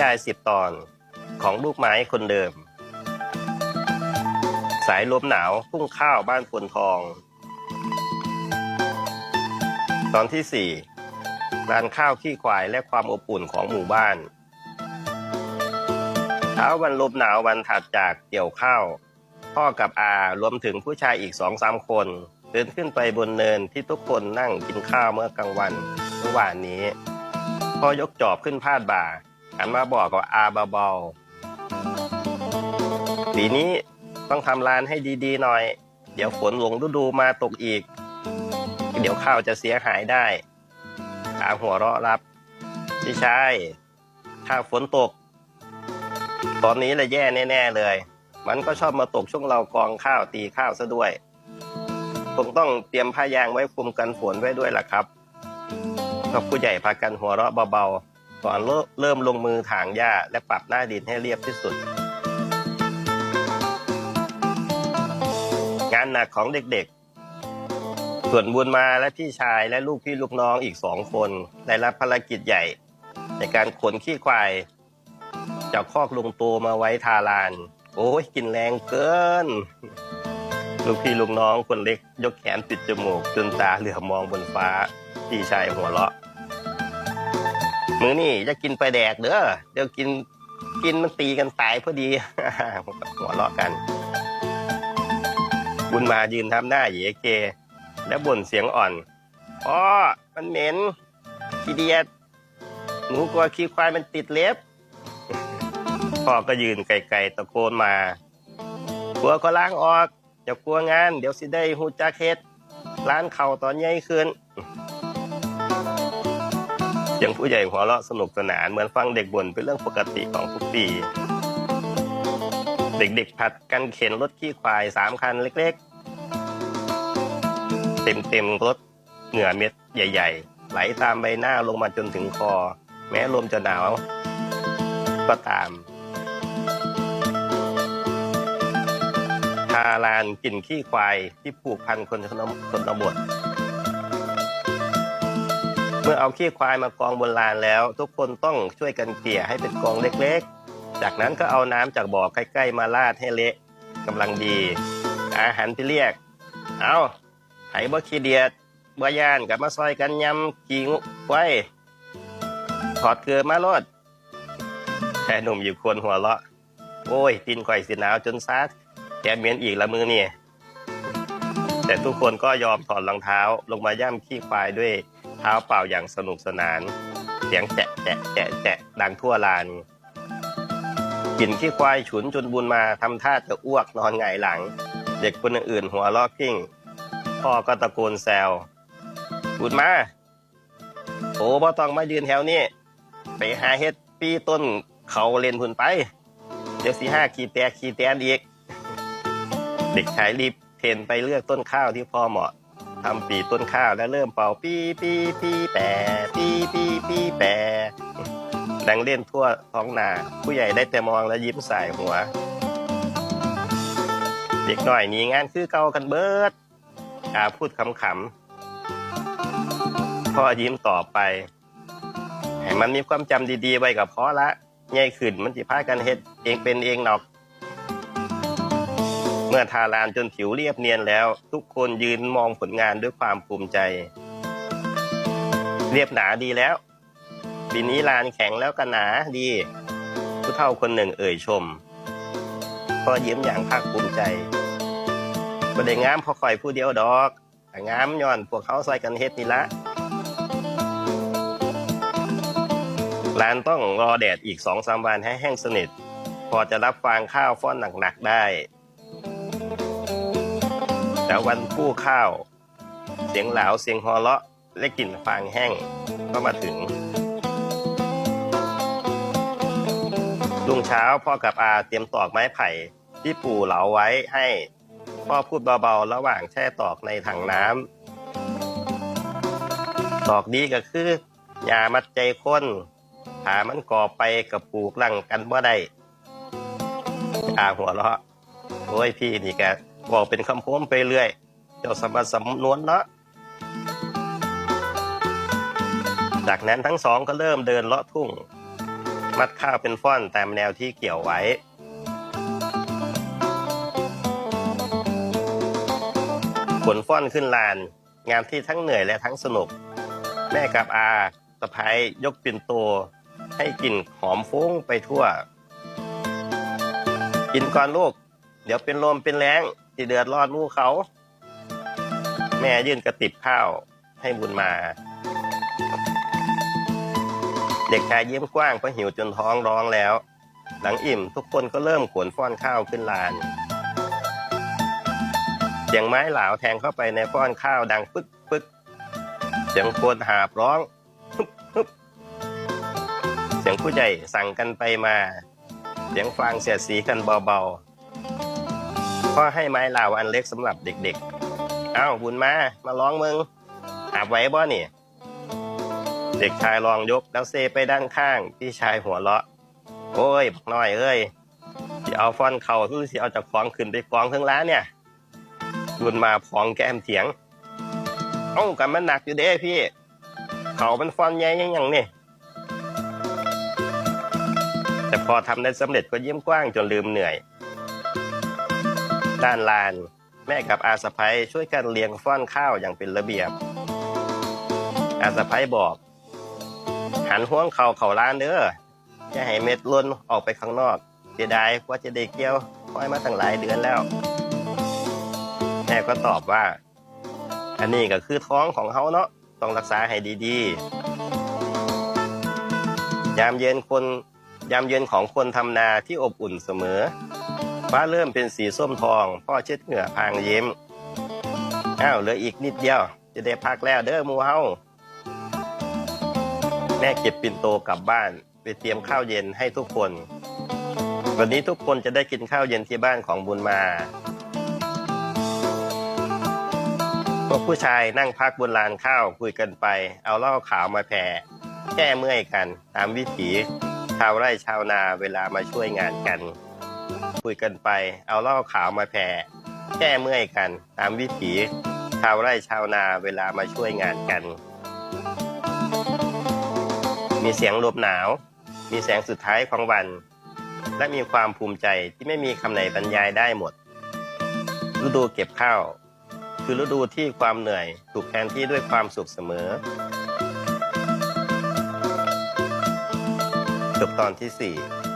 ยายสิบตอนของลูกไม้คนเดิม สายลมหนาวพุ่งข้าวบ้านพลทอง ตอนที่สี่ร้านข้าวขี้ควายและความอบอุ่นของหมู่บ้านเช้าวันลมหนาววันถัดจากเกี่ยวข้าว พ่อกับอารวมถึงผู้ชายอีกสองสามคนเดินขึ้นไปบนเนินที่ทุกคนนั่งกินข้าวเมื่อกลางวันเมื่อวานนี้ พ่อยกจอบขึ้นพาดบ่า หันมาบอกกับอาเบาๆปีนี้ต้องทำลานให้ดีๆหน่อย เดี๋ยวฝนหลงฤดูมาตกอีก เดี๋ยวข้าวจะเสียหายได้อาหัวเราะรับพี่ชายถ้าฝนตก ตอนนี้แหละแย่แน่ๆเลย มันก็ชอบมาตกช่วงเรากองข้าวตีข้าวซะด้วยคงต้องเตรียมผ้ายางไว้คลุมกันฝนไว้ด้วยล่ะครับก็ผู้ใหญ่พากันหัวเราะเบาๆ ก่อนเริ่มลงมือถางหญ้าและปรับหน้าดินให้เรียบที่สุด งานหนักของเด็กๆ ส่วนบุญมาและพี่ชายและลูกพี่ลูกน้องอีกสองคน ได้รับภารกิจใหญ่ ในการขนขี้ควาย จากคอกลุงโตมาไว้ทาลาน โอ้ยกินแรงเกิน ลูกพี่ลูกน้องคนเล็ก ยกแขนปิดจมูกจนตาเหลือมองบนฟ้า พี่ชายหัวเราะ มือนี่จะกินไปแดกเด้อเดี๋ยวกินกินมันตีกันตายพอดีหัวเราะกัน บุญมายืนทำหน้าเยเก และบ่นเสียงอ่อนพ่อมันเหม็นขี้เดียดหนูกลัวขี้ควายมันติดเล็บพ่อก็ยืนไกลๆตะโกนมา กลัวก็ล้างออกจะกลัวงาน เดี๋ยวสิได้หูจักเฮ็ดร้านเข่าตอนใหญ่ขึ้น สียงผู้ใหญ่หัวเราะสนุกสนานเหมือนฟังเด็กบ่นเป็นเรื่องปกติของทุกปี เด็กๆผัดกันเข็นรถขี้ควายสามคันเล็กๆ เต็มๆรถเหงื่อเม็ดใหญ่ ๆ ไหลตามใบหน้าลงมาจนถึงคอ แม้ลมจะหนาวก็ตามทาลานกลิ่นขี้ควายที่ผูกพันคนชนชนบท มื่อเอาขี้ควายมากองบนลานแล้ว ทุกคนต้องช่วยกันเกลี่ยให้เป็นกองเล็กๆ จากนั้นก็เอาน้ำจากบ่อใกล้ๆมาราดให้เละกำลังดี อาหารที่เรียก เอาไถบ่ขี้เดียดบ่ยานกับมาซอยกันยำกิงไว้ถอดเกลือมาโลดแค่หนุ่มอยู่คนหัวเราะ โอ้ยตีนข่อยสิหนาวจนซัดแกเมียนอีกละมือเนี่ยแต่ทุกคนก็ยอมถอดรองเท้าลงมาย่ำขี้ควายด้วย เท้าเปล่าอย่างสนุกสนาน เสียงแจะแจะแจะแจะดังทั่วลานกลิ่นขี้ควายฉุนจนบุญมาทำท่าจะอ้วกนอนหงายหลัง เด็กคนอื่นหัวลอกกิ้ง พ่อก็ตะโกนแซวบุญมาโอ้บ่ต้องมายืนแถวนี้ ไปหาเฮ็ดปีต้นเขาเล่นพุ่นไป เดี๋ยวสีห้าขีแตกขีแตนอีก เด็กชายรีบเทนไปเลือกต้นข้าวที่พ่อเหมาะ ทำปีต้นข้าวแล้วเริ่มเป่าปีปีปีแปรปีปีปีแปรดังเล่นทั่วท้องนา ผู้ใหญ่ได้แต่มองและยิ้มใส่หัว เด็กหน่อยหนี้งานคือเก่ากันเบิดอาพูดขำๆพ่อยิ้มต่อไปให้มันมีความจำดีๆไว้กับพ่อละใหญ่ขึ้นมันสิพากันเฮ็ดเองเป็นเองหนอก เมื่อทาลานจนผิวเรียบเนียนแล้ว ทุกคนยืนมองผลงานด้วยความภูมิใจ เรียบหนาดีแล้วปีนี้ลานแข็งแล้วก็หนาดี ผู้เฒ่าคนหนึ่งเอ่ยชม ก็ยิ้มอย่างภาคภูมิใจบ่ได้งามพอคอยผู้เดียวดอกงามย้อนพวกเขาใส่กันเฮ็ดนี่ละลานต้องรอแดดอีกสองสามวันให้แห้งสนิท พอจะรับฟางข้าวฟ้อนหนักๆได้ แต่วันกู้ข้าว เสียงหลาวเสียงฮอเลาะและกลิ่นฟางแห้งก็มาถึงรุ่งเช้าพ่อกับอาเตรียมตอกไม้ไผ่ที่ปู่เหลาไว้ให้พ่อพูดเบาๆ ระหว่างแช่ตอกในถังน้ำตอกดีก็คือยามัดใจคนถามันก่อไปกับปลูกลังกันบ่ได้อาหัวเราะโอ้ยพี่นี่แก บอกเป็นคำพูดไปเรื่อย เจ้าสมบัติสำนวนเนาะจากนั้นทั้งสองก็เริ่มเดินเลาะทุ่ง มัดข้าวเป็นฟ่อนตามแนวที่เกี่ยวไว้ ขนฟ่อนขึ้นลาน งานที่ทั้งเหนื่อยและทั้งสนุก แม่กับอาสะพ้ายยกปิ่นโต ให้กลิ่นหอมฟุ้งไปทั่ว กินก่อนลูก เดี๋ยวเป็นลมเป็นแรง ที่เดือดร้อนหมู่เขา แม่ยื่นกระติบข้าวให้บุญมา เด็กชายยิ้มกว้างเพราะหิวจนท้องร้องแล้ว หลังอิ่มทุกคนก็เริ่มขวนฟ้อนข้าวขึ้นลานเสียงไม้เหลาแทงเข้าไปในฟ้อนข้าวดังปึ๊กปึ๊กเสียงโคนหาบร้องฮึบฮึบเสียงผู้ใหญ่สั่งกันไปมา เสียงฟางเสียดสีกันเบาๆ พ่อให้ไม้ลาวอันเล็กสำหรับเด็กๆ เอ้าบุญมา มาร้องมึงหาบไว้บ่เนี่เด็กชายลองยกแล้วเซไปด้านข้าง พี่ชายหัวเราะ โอ้ยบักน้อยเอ้ยสิเอาฟอนเข่าคือสิเอาจากของขึ้นไปกองเครื่องร้านเนี่ยบุญมาพองแก้มเถียง เอ้ากันมันหนักอยู่เด้พี่ เขามันฟอนใหญ่ยังยังนี่ แต่พอทำได้สำเร็จก็ยิ้มกว้างจนลืมเหนื่อย ด้านลาน แม่กับอาสะพ้ยช่วยกันเลี้ยงฟ้อนข้าวอย่างเป็นระเบียบ อาสะพ้ยบอก หันห่วงเขาเขาล้านเด้ออย่าให้เม็ดล้นออกไปข้างนอกเสียดายว่าจะได้เกี่ยวคอยมาตั้งหลายเดือนแล้ว แม่ก็ตอบว่า อันนี้ก็คือท้องของเขาเนาะต้องรักษาให้ดีๆ ยามเย็นคนยามเย็นของคนทำนาที่อบอุ่นเสมอ ฟ้าเริ่มเป็นสีส้มทอง พ่อเช็ดเหงื่อพางยิ้มอ้าวเหลืออีกนิดเดียว จะได้พักแล้วเด้อมูเฮาแม่เก็บปิ่นโตกลับบ้าน ไปเตรียมข้าวเย็นให้ทุกคน วันนี้ทุกคนจะได้กินข้าวเย็นที่บ้านของบุญมาพวกผู้ชายนั่งพักบนลานข้าวคุยกันไป เอาเหล้าขาวมาแผ่แก้เมื่อยกัน ตามวิถีชาวไร่ชาวนาเวลามาช่วยงานกัน คุยกันไป เอาเหล้าขาวมาแผ่แก้เมื่อยกัน ตามวิถีชาวไร่ชาวนาเวลามาช่วยงานกัน มีเสียงลมหนาว มีแสงสุดท้ายของวัน และมีความภูมิใจที่ไม่มีคำไหนบรรยายได้หมด ฤดูเก็บข้าว คือฤดูที่ความเหนื่อยถูกแทนที่ด้วยความสุขเสมอจบตอนที่ 4